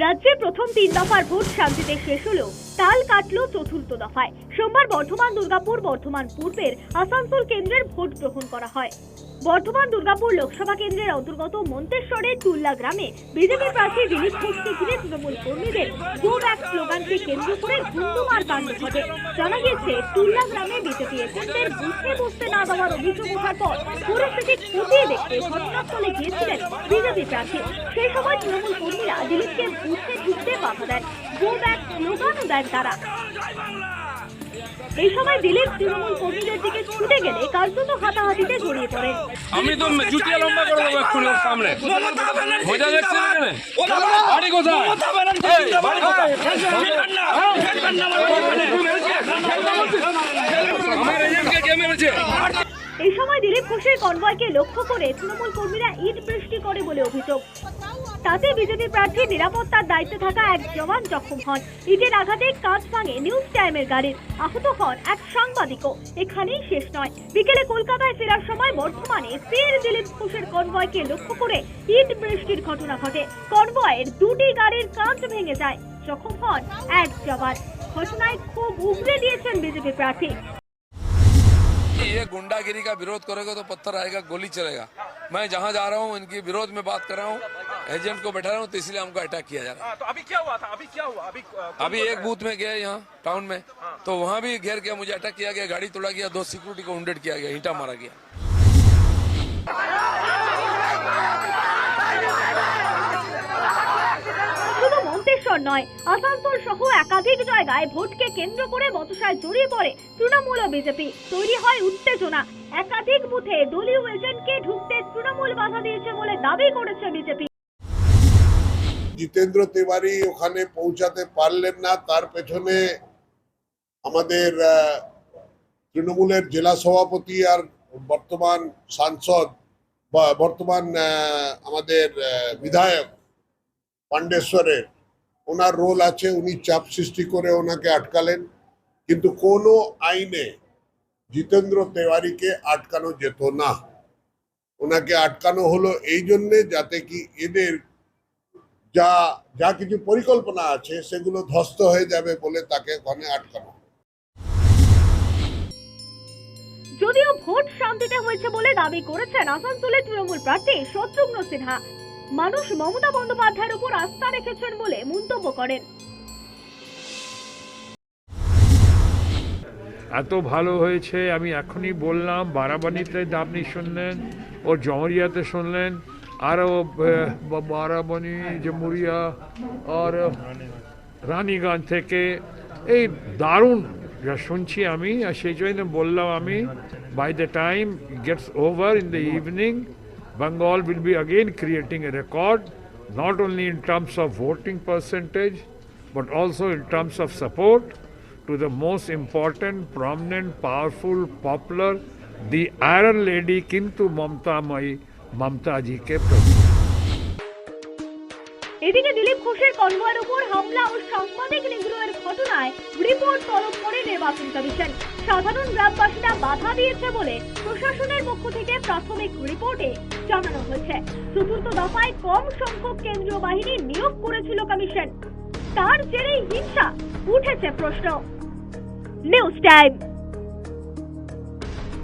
রাজ্যের প্রথম তিন দফার ভোট শান্তিতে শেষ হলেও তাল কাটল চতুর্থ দফায়। সোমবার বর্ধমান, দুর্গাপুর, বর্ধমান পূর্বের আসানসোল কেন্দ্রের ভোট গ্রহণ করা হয়। বর্ধমান দুর্গাপুর লোকসভা কেন্দ্রের অন্তর্গত মন্তেশ্বরের তুল্লা গ্রামে বিজেপি প্রার্থী দিলীপ ঘোষকে ঘিরে তৃণমূল কর্মীদের গো ব্যাক স্লোগানকে কেন্দ্র করে ধুমধুমার কাণ্ড ঘটে জানা গিয়েছে, তুল্লা গ্রামে বিজেপি এজেন্টদের বুঝতে বসতে না দেওয়ার অভিযোগ ওঠার পর পরিস্থিতি খতিয়ে দেখতে ঘটনাস্থলে গিয়েছিলেন বিজেপি প্রার্থী। সেই সময় তৃণমূল কর্মীরা দিলীপকে বুঝতে ঢুকতে বাধা দেন। গো ব্যাক স্লোগানও দেন তারা। এই সময় দিলীপ তৃণমূল কর্মীদের দিকে ছুটে গেলে কার্যত হাতাহাতিতে জড়িয়ে পড়েন আমি তো জুতিয়া লম্বা করে দেবো এক্ষুনি ওর সামনে মজা এখানে বাড়ি কোথায় বাড়ি কোথায়? আমার এজেন্টকে কে মেরেছে এই সময় দিলীপ ঘোষের কনভয়কে লক্ষ্য করে তৃণমূল কর্মীরা ইট বৃষ্টি করে বলে অভিযোগ তাতে বিজেপি প্রার্থী নিরাপত্তার দায়িত্বে থাকা এক জওয়ান জখম হন ইটের আঘাতে কাঁচ ভাঙে নিউজ টাইমের গাড়ির আহত হন এক সাংবাদিকও এখানেই শেষ নয় বিকেলে কলকাতায় ফেরার সময় বর্ধমানে ফের দিলীপ ঘোষের কনভয়কে লক্ষ্য করে ইট বৃষ্টির ঘটনা ঘটে কনভয়ের দুটি গাড়ির কাঁচ ভেঙে যায় জখম হন এক জওয়ান ঘটনায় খুব উগরে দিয়েছেন বিজেপি প্রার্থী ये गुंडागिरी का विरोध करेगा तो पत्थर आएगा गोली चलेगा मैं जहाँ जा रहा हूँ इनके विरोध में बात कर रहा हूँ एजेंट को बैठा रहा हूँ तो इसलिए हमको अटैक किया जा रहा है हाँ, तो अभी क्या हुआ था अभी क्या हुआ अभी अ, अभी एक बूथ में गया यहाँ टाउन में तो वहाँ भी घेर के मुझे अटैक किया गया गाड़ी तोड़ा गया दो सिक्योरिटी को उंडेड किया गया ईंटा मारा गया শুধু মন্তেশ্বর নয় আসানসোল সহ একাধিক জায়গায় ভোটকে কেন্দ্র করে বচসায় জড়িয়ে পড়ে তৃণমূল ও বিজেপি তৈরি হয় উত্তেজনা একাধিক বুথে দলীয় এজেন্টকে ঢুকতে তৃণমূল বাধা দিয়েছে বলে দাবি করেছে বিজেপি জিতেন্দ্র তিওয়ারি ওখানে পৌঁছাতে পারলেন না, তার পেছনে আমাদের তৃণমূলের জেলা সভাপতি আর বর্তমান সাংসদ বা বর্তমান আমাদের বিধায়ক পাণ্ডেশ্বরের, ওনার রোল আছে, উনি চাপ সৃষ্টি করে ওনাকে আটকালেন। কিন্তু কোনো আইনে জিতেন্দ্র তেওয়ারিকে আটকানো যেত না। ওনাকে আটকানো হলো এই জন্যে যাতে কি এদের যা যা কিছু পরিকল্পনা আছে সেগুলো ধ্বস্ত হয়ে যাবে বলে তাকে ওখানে আটকানো। যদিও ভোট শান্তিতে হয়েছে বলে দাবি করেছেন আসানসোলের তৃণমূল প্রার্থী শত্রুঘ্ন সিনহা। মানুষ মমতা বন্দ্যোপাধ্যায়ের উপর আস্থা রেখেছেন বলে মন্তব্য করেন। এত ভালো হয়েছে আমি এখনই বললাম বারাবানিতে আপনি শুনলেন ও জমরিয়াতে শুনলেন আরও বারাবানি জমুরিয়া আর রানীগঞ্জ থেকে এই দারুণ যা শুনছি আমি আর সেই জন্য বললাম আমি by the time gets over in the evening Bengal will be again creating a record not only in terms of voting percentage but also in terms of support to the most important, prominent, powerful, popular, the Iron Lady Kintu Mamta Mai Ji ke এদিকে দিলীপ ঘোষের কনভয়ের উপর হামলা ও সাংবাদিক নিগ্রহের ঘটনায় report তলব করে নির্বাচন commission. সাধারণ গ্রামবাসীরা বাধা দিয়েছে বলে প্রশাসনের পক্ষ থেকে প্রাথমিক রিপোর্টে জানানো হয়েছে। চতুর্থ দফায় কম সংখ্যক কেন্দ্রীয় বাহিনী নিয়োগ করেছিল কমিশন। তার জেরেই হিংসা উঠেছে প্রশ্ন। News time.